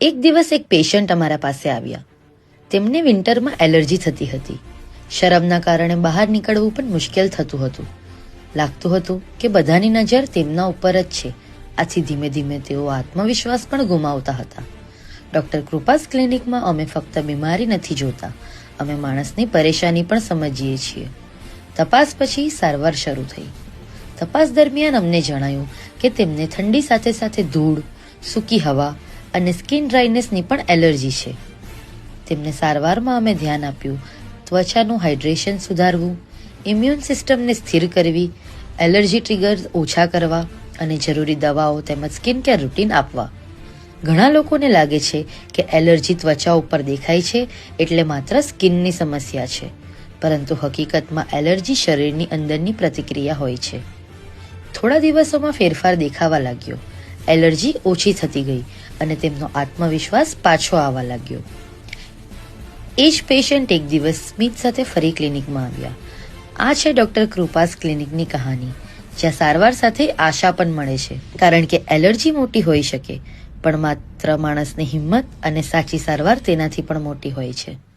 એક દિવસ એક પેશન્ટ અમારા પાસે આવ્યા. તેમને વિન્ટરમાં એલર્જી થતી હતી. શરમના કારણે બહાર નીકળવું પણ મુશ્કેલ થતું હતું. લાગતું હતું કે બધાની નજર તેમના ઉપર જ છે. આથી ધીમે ધીમે તેઓ આત્મવિશ્વાસ પણ ગુમાવતા હતા. ડોક્ટર કૃપાસ ક્લિનિકમાં અમે ફક્ત બીમારી નથી જોતા. અમે માણસની પરેશાની પણ સમજીએ છીએ. તપાસ પછી સારવાર શરૂ થઈ. તપાસ દરમિયાન અમને જણાયું કે તેમને ઠંડી સાથે સાથે ધૂળ, સૂકી હવા અને સ્કિન ડ્રાયનેસની પણ એલર્જી છે. તેમને સારવારમાં અમે ધ્યાન આપ્યું. ત્વચાનું હાઇડ્રેશન સુધારવું, ઇમ્યુન સિસ્ટમને સ્થિર કરવી, એલર્જી ટ્રિગર્સ ઓછા કરવા અને જરૂરી દવાઓ તેમજ સ્કિન કેર રૂટીન આપવા. ઘણા લોકોને લાગે છે કે એલર્જી ત્વચા ઉપર દેખાય છે એટલે માત્ર સ્કિનની સમસ્યા છે, પરંતુ હકીકતમાં એલર્જી શરીરની અંદરની પ્રતિક્રિયા હોય છે. થોડા દિવસોમાં ફેરફાર દેખાવા લાગ્યો. એલર્જી ઓછી થતી ગઈ અને તેમનો આત્મવિશ્વાસ પાછો આવવા લાગ્યો. એ જ પેશન્ટ એક દિવસ સ્મિત સાથે ફરી ક્લિનિકમાં આવ્યા. આ છે ડોક્ટર કૃપાસ ક્લિનિકની કહાની, જ્યાં સારવાર સાથે આશા પણ મળે છે, કારણ કે એલર્જી મોટી હોઈ શકે, પણ માત્ર માણસની હિંમત અને સાચી સારવાર તેનાથી પણ મોટી હોય છે.